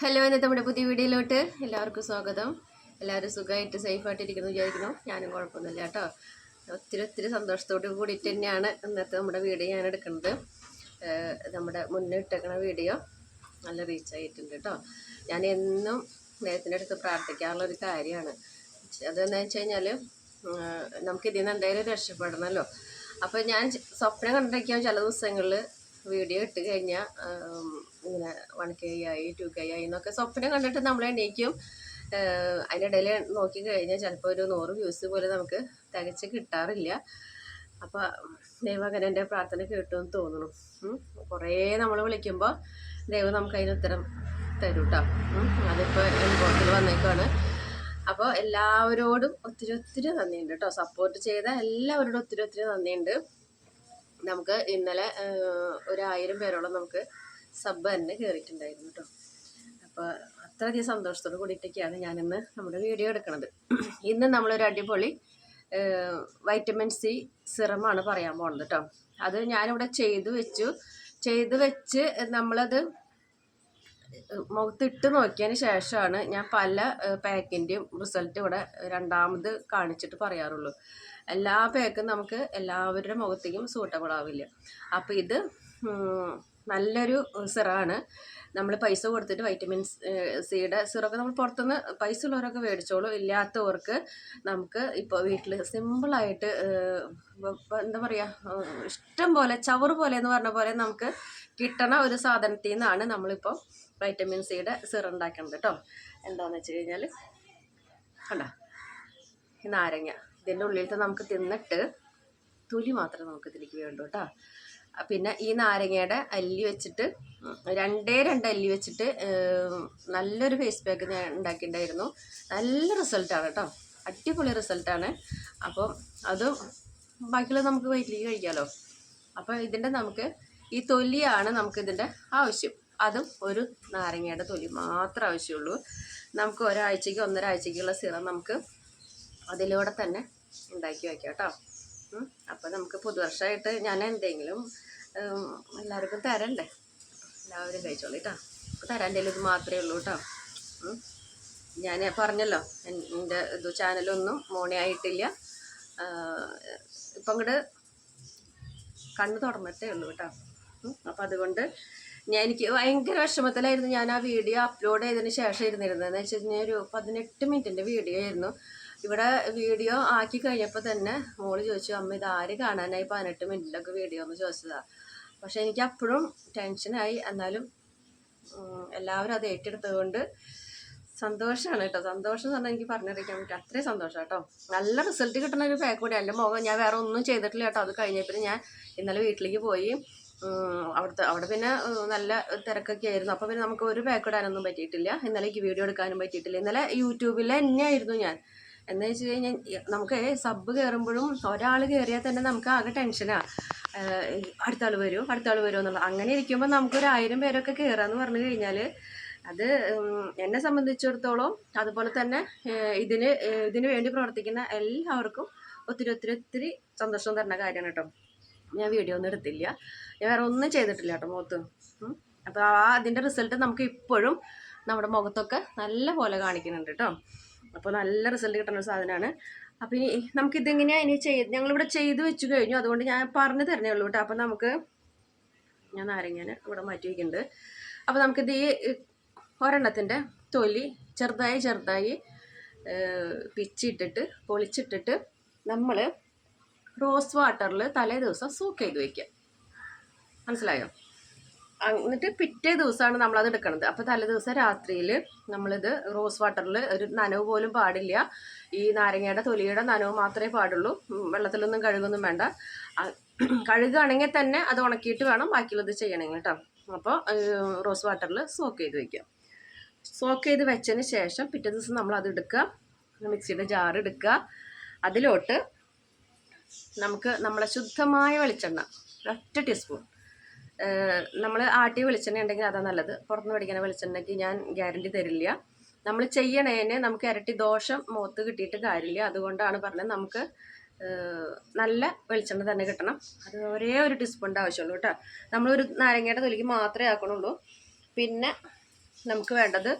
Hello ഇന്നത്തെ നമ്മുടെ പുതിയ വീഡിയോയിലോട്ട് എല്ലാവർക്കും സ്വാഗതം. എല്ലാവരും സുഖമായിട്ട് സേഫായിട്ടിരിക്കുന്നു വിചാരിക്കുന്നു. ഞാനും കുഴപ്പമൊന്നുമില്ല കേട്ടോ. ഒത്തിരി ഒത്തിരി സന്തോഷത്തോട് കൂടിയിട്ട് തന്നെയാണ് ഇന്നത്തെ നമ്മുടെ വീഡിയോ ഞാൻ എടുക്കുന്നത്. നമ്മുടെ മുന്നേ ഇട്ടേക്കണ വീഡിയോ നല്ല റീച്ച് ആയിട്ടുണ്ട് കേട്ടോ. ഞാൻ എന്നും ദൈവത്തിന്റെ അടുത്ത് പ്രാർത്ഥിക്കാനുള്ള ഒരു കാര്യമാണ്. അതെന്ന് വെച്ച് കഴിഞ്ഞാൽ നമുക്ക് ഇതിൽ നിന്ന് എന്തായാലും രക്ഷപ്പെടണമല്ലോ. അപ്പോൾ ഞാൻ സ്വപ്നം കണ്ടിരിക്കാൻ ചില ദിവസങ്ങളിൽ വീഡിയോ ഇട്ട് കഴിഞ്ഞാൽ ഇങ്ങനെ വൺ കെ ആയി ടു കെ ആയി എന്നൊക്കെ സ്വപ്നം കണ്ടിട്ട് നമ്മൾ എണീക്കും. അതിനിടയിൽ നോക്കി കഴിഞ്ഞാൽ ചിലപ്പോൾ ഒരു നൂറ് വ്യൂസ് പോലെ നമുക്ക് തികച്ച് കിട്ടാറില്ല. അപ്പോൾ ദൈവം എന്റെ പ്രാർത്ഥന കേട്ടുമെന്ന് തോന്നുന്നു. കുറേ നമ്മൾ വിളിക്കുമ്പോൾ ദൈവം നമുക്ക് അതിന് ഉത്തരം തരും കേട്ടോ അതിപ്പോൾ ഇമ്പോർട്ടിൽ വന്നേക്കാണ്. അപ്പോൾ എല്ലാവരോടും ഒത്തിരി ഒത്തിരി നന്ദിയുണ്ട് കേട്ടോ സപ്പോർട്ട് ചെയ്ത എല്ലാവരോടും ഒത്തിരി ഒത്തിരി നന്ദിയുണ്ട്. നമുക്ക് ഇന്നലെ ഒരായിരം പേരോളം നമുക്ക് സബ് തന്നെ കയറിയിട്ടുണ്ടായിരുന്നു കേട്ടോ അപ്പോൾ അത്രയധികം സന്തോഷത്തോട് കൂടിയിട്ടൊക്കെയാണ് ഞാനിന്ന് നമ്മുടെ വീഡിയോ എടുക്കുന്നത് ഇന്ന് നമ്മളൊരു അടിപൊളി വൈറ്റമിൻ സി സിറമാണ് പറയാൻ പോകുന്നത് കേട്ടോ അത് ഞാനിവിടെ ചെയ്തു വെച്ചു. ചെയ്തു വെച്ച് നമ്മളത് മുഖത്തിട്ട് നോക്കിയതിന് ശേഷമാണ് ഞാൻ പല പാക്കിന്റെയും റിസൾട്ട് ഇവിടെ രണ്ടാമത് കാണിച്ചിട്ട് പറയാറുള്ളൂ. എല്ലാ പാക്കും നമുക്ക് എല്ലാവരുടെ മുഖത്തേക്കും സൂട്ടബിൾ ആവില്ല. അപ്പോൾ ഇത് നല്ലൊരു സിറാണ്. നമ്മൾ പൈസ കൊടുത്തിട്ട് വൈറ്റമിൻ സിയുടെ സിറൊക്കെ നമ്മൾ പുറത്തുനിന്ന് പൈസ ഉള്ളവരൊക്കെ മേടിച്ചോളൂ. ഇല്ലാത്തവർക്ക് നമുക്ക് ഇപ്പോൾ വീട്ടിൽ സിമ്പിളായിട്ട് എന്താ പറയുക ഇഷ്ടം പോലെ ചവറ് പോലെ എന്ന് പറഞ്ഞ പോലെ നമുക്ക് കിട്ടണ ഒരു സാധനത്തിൽ നിന്നാണ് നമ്മളിപ്പോൾ വൈറ്റമിൻ സിയുടെ സിറ ഉണ്ടാക്കുന്നത് കേട്ടോ എന്താണെന്ന് വെച്ച് കഴിഞ്ഞാൽ കണ്ടോ? നാരങ്ങ. ഇതിന്റെ ഉള്ളിലത്തെ നമുക്ക് തിന്നിട്ട് തൊലി മാത്രമേ നമുക്ക് വേണ്ടൂ കേട്ടോ പിന്നെ ഈ നാരങ്ങയുടെ അല്ലി വെച്ചിട്ട് രണ്ടേ രണ്ട് അല്ലി വെച്ചിട്ട് നല്ലൊരു ഫേസ് പാക്ക് ഞാൻ ഉണ്ടാക്കിയിട്ടുണ്ടായിരുന്നു. നല്ല റിസൾട്ടാണ് കേട്ടോ. അടിപൊളി റിസൾട്ടാണ് അപ്പം അത് ബാക്കിയുള്ളത് നമുക്ക് വയറ്റിലേക്ക് കഴിക്കാമല്ലോ അപ്പോൾ ഇതിന്റെ നമുക്ക് ഈ തൊലിയാണ് നമുക്കിതിന്റെ ആവശ്യം. അതും ഒരു നാരങ്ങയുടെ തൊലി മാത്രം ആവശ്യമുള്ളൂ. നമുക്ക് ഒരാഴ്ചയ്ക്ക് ഒന്നരാഴ്ചയ്ക്കുള്ള സിറം നമുക്ക് അതിലൂടെ തന്നെ ഉണ്ടാക്കി വയ്ക്കാം കേട്ടോ. അപ്പോൾ നമുക്ക് പുതുവർഷമായിട്ട് ഞാൻ എന്തെങ്കിലും എല്ലാവർക്കും തരണ്ടേ? എല്ലാവരും കഴിച്ചോളൂ കേട്ടോ. അപ്പോൾ തരാന്റെ ഇത് മാത്രമേ ഉള്ളൂ കേട്ടോ. ഞാൻ പറഞ്ഞല്ലോ എൻ- എന്റെ ഇത് ചാനലൊന്നും മോണിയായിട്ടില്ല ഇപ്പം ഇങ്ങോട്ട് കണ്ണ് തുറന്നിട്ടേ ഉള്ളൂ കേട്ടോ. അപ്പം അതുകൊണ്ട് ഞാൻ എനിക്ക് ഭയങ്കര വിഷമത്തിലായിരുന്നു ഞാൻ ആ വീഡിയോ അപ്ലോഡ് ചെയ്തതിന് ശേഷം ഇരുന്നിരുന്നത് എന്ന് വെച്ച് കഴിഞ്ഞാൽ ഒരു പതിനെട്ട് മിനിറ്റിന്റെ വീഡിയോ ആയിരുന്നു. ഇവിടെ വീഡിയോ ആക്കി കഴിഞ്ഞപ്പോൾ തന്നെ മോൾ ചോദിച്ചു അമ്മ ഇത് ആര് കാണാനായി പതിനെട്ട് മിനിറ്റിലൊക്കെ വീഡിയോ എന്ന് ചോദിച്ചതാണ് പക്ഷേ എനിക്ക് അപ്പോഴും ടെൻഷനായി. എന്നാലും എല്ലാവരും അത് ഏറ്റെടുത്തതുകൊണ്ട് സന്തോഷമാണ് കേട്ടോ. സന്തോഷം എന്ന് പറഞ്ഞാൽ എനിക്ക് പറഞ്ഞറിയിക്കാൻ പറ്റും. അത്രയും സന്തോഷം കേട്ടോ. നല്ല റിസൾട്ട് കിട്ടുന്ന ഒരു പാക്ക് കൂടി. എന്റെ മുഖം ഞാൻ വേറെ ഒന്നും ചെയ്തിട്ടില്ല കേട്ടോ. അത് കഴിഞ്ഞപ്പോൾ ഞാൻ ഇന്നലെ വീട്ടിലേക്ക് പോയി. അവിടുത്തെ അവിടെ പിന്നെ നല്ല തിരക്കൊക്കെ ആയിരുന്നു. അപ്പോൾ പിന്നെ നമുക്ക് ഒരു പാക്ക് ഇടാനൊന്നും പറ്റിയിട്ടില്ല. ഇന്നലെ വീഡിയോ എടുക്കാനും പറ്റിയിട്ടില്ല. ഇന്നലെ യൂട്യൂബിൽ തന്നെയായിരുന്നു ഞാൻ. എന്ന് വെച്ച് കഴിഞ്ഞാൽ നമുക്ക് സബ് കയറുമ്പോഴും ഒരാൾ കയറിയാൽ തന്നെ നമുക്ക് ആകെ ടെൻഷനാണ് അടുത്ത ആൾ വരും അടുത്ത ആൾ വരും എന്നുള്ളത്. അങ്ങനെ ഇരിക്കുമ്പോൾ നമുക്കൊരു ആയിരം പേരൊക്കെ കയറാന്ന് പറഞ്ഞു കഴിഞ്ഞാൽ അത് എന്നെ സംബന്ധിച്ചിടത്തോളം അതുപോലെ തന്നെ ഇതിന് ഇതിന് വേണ്ടി പ്രവർത്തിക്കുന്ന എല്ലാവർക്കും ഒത്തിരി ഒത്തിരി ഒത്തിരി സന്തോഷം തരുന്ന കാര്യമാണ് കേട്ടോ. ഞാൻ വീഡിയോ ഒന്നും എടുത്തില്ല. ഞാൻ വേറെ ഒന്നും ചെയ്തിട്ടില്ല കേട്ടോ മുഖത്ത്. അപ്പോൾ ആ അതിന്റെ റിസൾട്ട് നമുക്ക് ഇപ്പോഴും നമ്മുടെ മുഖത്തൊക്കെ നല്ല പോലെ കാണിക്കുന്നുണ്ട് കേട്ടോ. അപ്പോൾ നല്ല റിസൾട്ട് കിട്ടുന്ന സാധനമാണ് അപ്പോൾ ഇനി നമുക്കിതെങ്ങനെയാണ് ഇനി ചെയ്ത് ഞങ്ങളിവിടെ ചെയ്ത് വെച്ച് കഴിഞ്ഞു. അതുകൊണ്ട് ഞാൻ പറഞ്ഞു തരണേ ഉള്ളൂ കേട്ടോ. അപ്പം നമുക്ക് ഞാൻ നാരങ്ങാന് ഇവിടെ മാറ്റി വയ്ക്കുന്നുണ്ട് അപ്പോൾ നമുക്കിത് ഈ ഒരെണ്ണത്തിന്റെ തൊലി ചെറുതായി ചെറുതായി പിച്ചിട്ടിട്ട് പൊളിച്ചിട്ടിട്ട് നമ്മൾ റോസ് വാട്ടറിൽ തലേ ദിവസം സോക്ക് ചെയ്ത് വയ്ക്കുക മനസ്സിലായോ? എന്നിട്ട് പിറ്റേ ദിവസമാണ് നമ്മളത് എടുക്കുന്നത് അപ്പോൾ തലേ ദിവസം രാത്രിയിൽ നമ്മളിത് റോസ് വാട്ടറിൽ ഒരു നനവ് പോലും പാടില്ല. ഈ നാരങ്ങയുടെ തൊലിയുടെ നനവ് മാത്രമേ പാടുള്ളൂ. വെള്ളത്തിലൊന്നും കഴുകൊന്നും വേണ്ട. കഴുകുകയാണെങ്കിൽ തന്നെ അത് ഉണക്കിയിട്ട് വേണം ബാക്കിയുള്ളത് ചെയ്യണമെങ്കിൽ കേട്ടോ. അപ്പോൾ റോസ് വാട്ടറിൽ സോക്ക് ചെയ്ത് വയ്ക്കുക സോക്ക് ചെയ്ത് വെച്ചതിന് ശേഷം പിറ്റേ ദിവസം നമ്മൾ അത് എടുക്കുക. മിക്സിയുടെ ജാർ എടുക്കുക. അതിലോട്ട് നമുക്ക് നമ്മളെ ശുദ്ധമായ വെളിച്ചെണ്ണ ഒറ്റ ടീസ്പൂൺ നമ്മൾ ആട്ടിയ വെളിച്ചെണ്ണ ഉണ്ടെങ്കിൽ അതാ നല്ലത്. പുറത്തുനിന്ന് മേടിക്കുന്ന വെളിച്ചെണ്ണയ്ക്ക് ഞാൻ ഗ്യാരണ്ടി തരില്ല. നമ്മൾ ചെയ്യണേനെ നമുക്ക് ഇരട്ടി ദോഷം മുഖത്ത് കിട്ടിയിട്ട് കാര്യമില്ല. അതുകൊണ്ടാണ് പറഞ്ഞത് നമുക്ക് നല്ല വെളിച്ചെണ്ണ തന്നെ കിട്ടണം. അത് ഒരേ ഒരു ടീസ്പൂണിന്റെ ആവശ്യമുള്ളൂ കേട്ടോ. നമ്മളൊരു നാരങ്ങയുടെ തൊലിക്ക് മാത്രമേ ആക്കണുള്ളൂ. പിന്നെ നമുക്ക് വേണ്ടത്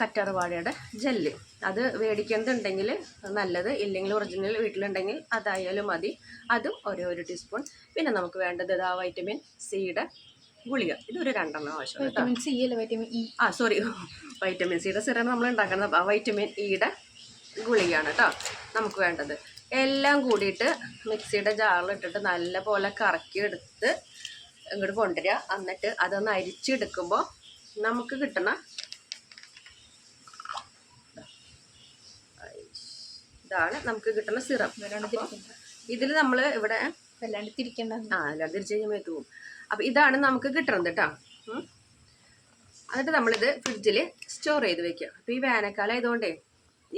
കറ്റാർവാഴയുടെ ജെല്ല്. അത് മേടിക്കുന്നുണ്ടെങ്കിൽ നല്ലത് ഇല്ലെങ്കിൽ ഒറിജിനൽ വീട്ടിലുണ്ടെങ്കിൽ അതായാലും മതി. അതും ഒരേ ഒരു ടീസ്പൂൺ പിന്നെ നമുക്ക് വേണ്ടത് ഇതാ വൈറ്റമിൻ സിയുടെ ഗുളിക. ഇതൊരു രണ്ടെണ്ണം ആവശ്യം വൈറ്റമിൻ സി അല്ല? വൈറ്റമിൻ ഇ ആ സോറി വൈറ്റമിൻ സിയുടെ സിറം നമ്മൾ ഉണ്ടാക്കുന്നത്. ആ വൈറ്റമിൻ ഇയുടെ ഗുളികയാണ് കേട്ടോ. നമുക്ക് വേണ്ടത്. എല്ലാം കൂടിയിട്ട് മിക്സിയുടെ ജാറിലിട്ടിട്ട് നല്ല പോലെ കറക്കിയെടുത്ത് ഇങ്ങോട്ട് കൊണ്ടുവരിക. എന്നിട്ട് അതൊന്ന് അരിച്ചെടുക്കുമ്പോൾ നമുക്ക് കിട്ടണ ഇതാണ് നമുക്ക് കിട്ടുന്ന സിറം. ഇതിൽ നമ്മൾ ഇവിടെ വല്ലാണ്ട് തിരിക്കണ്ട ആ തിരിച്ച് കഴിഞ്ഞാൽ മേത്ത് പോകും അപ്പം ഇതാണ് നമുക്ക് കിട്ടണത് കേട്ടോ. എന്നിട്ട് നമ്മളിത് ഫ്രിഡ്ജിൽ സ്റ്റോർ ചെയ്ത് വെക്കുക. അപ്പോൾ ഈ വേനൽക്കാലം ആയതുകൊണ്ടേ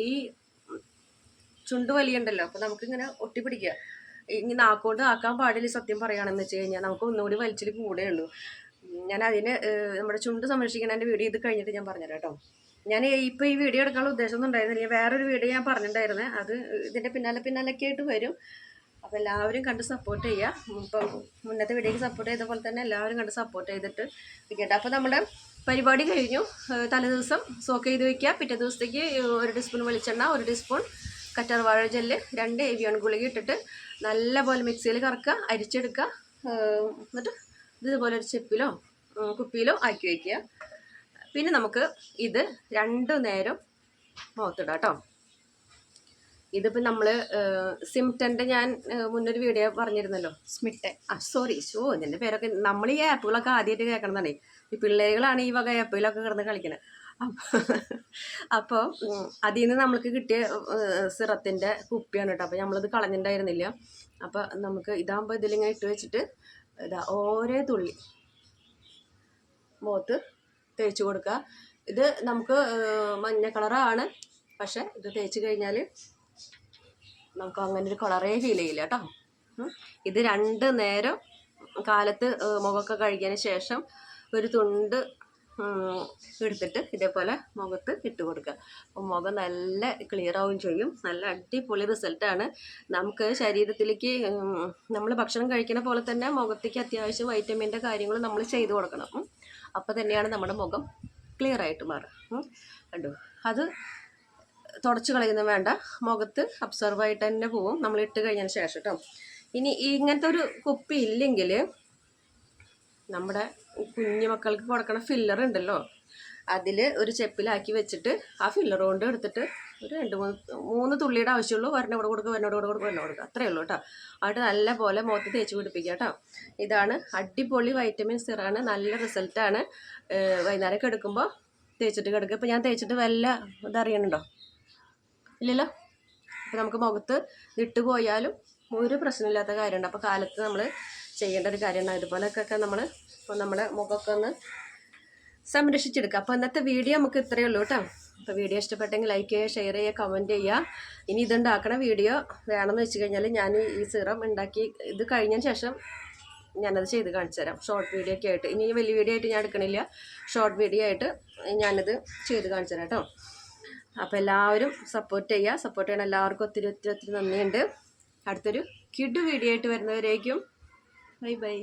ഈ ചുണ്ട് വലിയുണ്ടല്ലോ അപ്പോൾ നമുക്കിങ്ങനെ ഒട്ടിപ്പിടിക്കുക. ഇനി നാക്കോണ്ട് ആക്കാൻ പാടില്ല സത്യം പറയുകയാണെന്ന് വെച്ച് കഴിഞ്ഞാൽ നമുക്ക് ഒന്നുകൂടി വലിച്ചിൽ കൂടെ ഉള്ളൂ ഞാൻ അതിന് നമ്മുടെ ചുണ്ട് സംരക്ഷിക്കുന്നതിന്റെ വീഡിയോ ഇത് കഴിഞ്ഞിട്ട് ഞാൻ പറഞ്ഞുതരാം കേട്ടോ. ഞാൻ ഇപ്പോൾ ഈ വീഡിയോ എടുക്കാനുള്ള ഉദ്ദേശം ഒന്നും ഉണ്ടായിരുന്നില്ല. വേറൊരു വീഡിയോ ഞാൻ പറഞ്ഞിട്ടുണ്ടായിരുന്നേ. അത് ഇതിന്റെ പിന്നാലെ പിന്നാലൊക്കെ ആയിട്ട് വരും. അപ്പോൾ എല്ലാവരും കണ്ട് സപ്പോർട്ട് ചെയ്യുക ഇപ്പം മുന്നത്തെ വീഡിയോക്ക് സപ്പോർട്ട് ചെയ്ത പോലെ തന്നെ എല്ലാവരും കണ്ട് സപ്പോർട്ട് ചെയ്തിട്ട് വയ്ക്കട്ടെ അപ്പോൾ നമ്മുടെ പരിപാടി കഴിഞ്ഞു. തലേദിവസം സോക്ക് ചെയ്ത് വയ്ക്കുക പിറ്റേ ദിവസത്തേക്ക് ഒരു ടീസ്പൂൺ വെളിച്ചെണ്ണ ഒരു ടീസ്പൂൺ കറ്റാർ വാഴ ജെല്ല് രണ്ട് എവിയോൺ ഗുളിക ഇട്ടിട്ട് നല്ല പോലെ മിക്സിയിൽ കറക്കുക അരിച്ചെടുക്കുക. എന്നിട്ട് ഇത് ഇതുപോലെ ഒരു ചെപ്പിലോ കുപ്പിയിലോ ആക്കി വയ്ക്കുക പിന്നെ നമുക്ക് ഇത് രണ്ടു നേരം മുഖത്തിടാം കേട്ടോ ഇതിപ്പോൾ നമ്മൾ സിംറ്റന്റെ ഞാൻ മുന്നൊരു വീഡിയോ പറഞ്ഞിരുന്നല്ലോ. സ്മിറ്റൻ ആ സോറി ഷോ ഇതിന്റെ പേരൊക്കെ നമ്മൾ ഈ ആപ്പുകളൊക്കെ ആദ്യമായിട്ട് കേൾക്കണതാണ്. ഈ പിള്ളേരുകളാണ് ഈ വക ആപ്പുകളൊക്കെ കിടന്ന് കളിക്കുന്നത് അപ്പോൾ അതിൽ നിന്ന് നമ്മൾക്ക് കിട്ടിയ സിറത്തിന്റെ കുപ്പിയാണ് കേട്ടോ. അപ്പോൾ നമ്മളത് കളഞ്ഞിട്ടുണ്ടായിരുന്നില്ല അപ്പോൾ നമുക്ക് ഇതാകുമ്പോൾ ഇതിലിങ്ങനെ ഇട്ട് വെച്ചിട്ട് ഇതാ ഓരോ തുള്ളി മുഖത്ത് തേച്ച് കൊടുക്കുക. ഇത് നമുക്ക് മഞ്ഞ കളറാണ്. പക്ഷെ ഇത് തേച്ച് കഴിഞ്ഞാൽ നമുക്ക് അങ്ങനെ ഒരു കളറേ ഫീൽ ചെയ്യില്ല കേട്ടോ. ഇത് രണ്ട് നേരം കാലത്ത് മുഖമൊക്കെ കഴുകിയതിന് ശേഷം ഒരു തുണ്ട് എടുത്തിട്ട് ഇതേപോലെ മുഖത്ത് ഇട്ട് കൊടുക്കുക. അപ്പോൾ മുഖം നല്ല ക്ലിയർ ആവുകയും ചെയ്യും. നല്ല അടിപൊളി റിസൾട്ടാണ് നമുക്ക് ശരീരത്തിലേക്ക് നമ്മൾ ഭക്ഷണം കഴിക്കുന്ന പോലെ തന്നെ മുഖത്തേക്ക് അത്യാവശ്യം വൈറ്റമിന്റെ കാര്യങ്ങൾ നമ്മൾ ചെയ്തു കൊടുക്കണം. അപ്പോൾ തന്നെയാണ് നമ്മുടെ മുഖം ക്ലിയർ ആയിട്ട് മാറുക. കണ്ടോ? അത് തുടച്ച് കളയുന്ന വേണ്ട. മുഖത്ത് അബ്സർവ് ആയിട്ട് തന്നെ പോവും. നമ്മൾ ഇട്ട് കഴിഞ്ഞതിന് ശേഷം കേട്ടോ ഇനി ഇങ്ങനത്തെ ഒരു കുപ്പി ഇല്ലെങ്കിൽ നമ്മുടെ കുഞ്ഞു മക്കൾക്ക് കൊടുക്കണ ഫില്ലർ ഉണ്ടല്ലോ. അതിൽ ഒരു ചെപ്പിലാക്കി വെച്ചിട്ട് ആ ഫില്ലർ കൊണ്ട് എടുത്തിട്ട് ഒരു രണ്ട് മൂന്ന് മൂന്ന് തുള്ളിയുടെ ആവശ്യമുള്ളൂ. വരണ കൂടെ കൊടുക്കുക വരണ കൂടെ കൊടുക്കുക വരണ കൊടുക്കുക അത്രയേ ഉള്ളൂ കേട്ടോ. ആയിട്ട് നല്ല പോലെ മുഖത്ത് തേച്ച് പിടിപ്പിക്കുക കേട്ടോ. ഇതാണ് അടിപൊളി വൈറ്റമിൻ സിറാണ് നല്ല റിസൾട്ടാണ് വൈകുന്നേരം കിടക്കുമ്പോൾ തേച്ചിട്ട് കിടക്കുക. ഇപ്പോൾ ഞാൻ തേച്ചിട്ട് വല്ല ഇതറിയണുണ്ടോ ഇല്ലല്ലോ? അപ്പോൾ നമുക്ക് മുഖത്ത് ഇട്ട് പോയാലും ഒരു പ്രശ്നമില്ലാത്ത കാര്യമുണ്ട്. അപ്പോൾ കാലത്ത് നമ്മൾ ചെയ്യേണ്ട ഒരു കാര്യമാണ് ഇതുപോലെയൊക്കെ നമ്മൾ ഇപ്പോൾ നമ്മുടെ മുഖമൊക്കെ ഒന്ന് സംരക്ഷിച്ചെടുക്കുക. അപ്പോൾ ഇന്നത്തെ വീഡിയോ നമുക്ക് ഇത്രയേ ഉള്ളൂ കേട്ടോ. അപ്പോൾ വീഡിയോ ഇഷ്ടപ്പെട്ടെങ്കിൽ ലൈക്ക് ചെയ്യുക ഷെയർ ചെയ്യുക കമന്റ് ചെയ്യുക. ഇനി ഇതുണ്ടാക്കണ വീഡിയോ വേണമെന്ന് വെച്ച് കഴിഞ്ഞാൽ ഞാൻ ഈ സിറം ഉണ്ടാക്കി ഇത് കഴിഞ്ഞതിന് ശേഷം ഞാനത് ചെയ്ത് കാണിച്ചു തരാം. ഷോർട്ട് വീഡിയോ ഒക്കെ ആയിട്ട്. ഇനി വലിയ വീഡിയോ ആയിട്ട് ഞാൻ എടുക്കണില്ല. ഷോർട്ട് വീഡിയോ ആയിട്ട് ഞാനത് ചെയ്ത് കാണിച്ചു തരാം കേട്ടോ. അപ്പോൾ എല്ലാവരും സപ്പോർട്ട് ചെയ്യുക. സപ്പോർട്ട് ചെയ്യണം എല്ലാവർക്കും ഒത്തിരി ഒത്തിരി ഒത്തിരി നന്ദിയുണ്ട്. അടുത്തൊരു കിഡ് വീഡിയോ ആയിട്ട് വരുന്നവരേക്കും. Bye bye